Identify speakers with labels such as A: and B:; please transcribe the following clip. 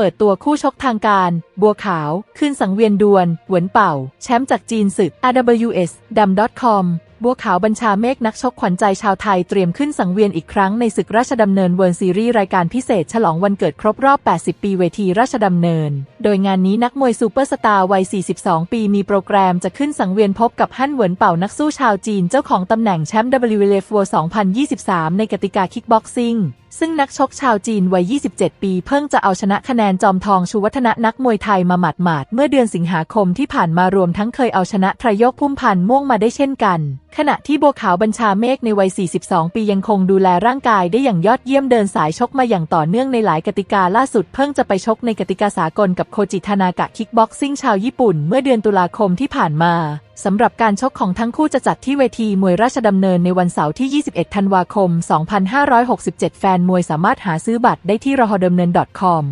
A: เปิดตัวคู่ชกทางการ บัวขาว ขึ้นสังเวียนดวลหวนเป่า แชมป์จากจีนศึก RWS ดำ .com บัวขาวบัญชาเมฆนักชกขวัญใจชาวไทยเตรียมขึ้นสังเวียนอีกครั้งในศึกราชดำเนินเวิร์ซีรีส์รายการพิเศษฉลองวันเกิดครบรอบ 80 ปีเวทีราชดำเนิน โดยงานนี้นักมวยซูเปอร์สตาร์วัย 42 ปีมีโปรแกรมจะขึ้นสังเวียนพบกับฮั่นเหวินเป่านักสู้ชาวจีนเจ้าของตำแหน่งแชมป์ WLF World 2023 ในกติกาคิกบ็อกซิ่งซึ่งนักชกชาวจีนวัย 27 ปี เพิ่งจะเอาชนะคะแนนจอมทองชูวัฒนะนักมวยไทยมาหมาดๆเมื่อเดือนสิงหาคมที่ผ่านมารวมทั้งเคยเอาชนะทรยกพุ่มพันธ์ม่วงมาได้เช่นกันขณะที่บัวขาวบัญชาเมฆในวัย 42 ปียังคงดูแลร่างกายได้อย่างยอดเยี่ยมเดินสายชกมาอย่างต่อเนื่องในหลายกติกาล่าสุดเพิ่งจะไปชกในกติกาสากลกับโคจิทานากะคิกบ็อกซิ่งชาวญี่ปุ่นเมื่อเดือนตุลาคมที่ผ่านมาสำหรับการชกของทั้งคู่จะจัดที่เวทีมวยราชดำเนินในวันเสาร์ที่ 21 ธันวาคม 2567 แฟนมวยสามารถหาซื้อบัตรได้ที่รหดำเนิน .com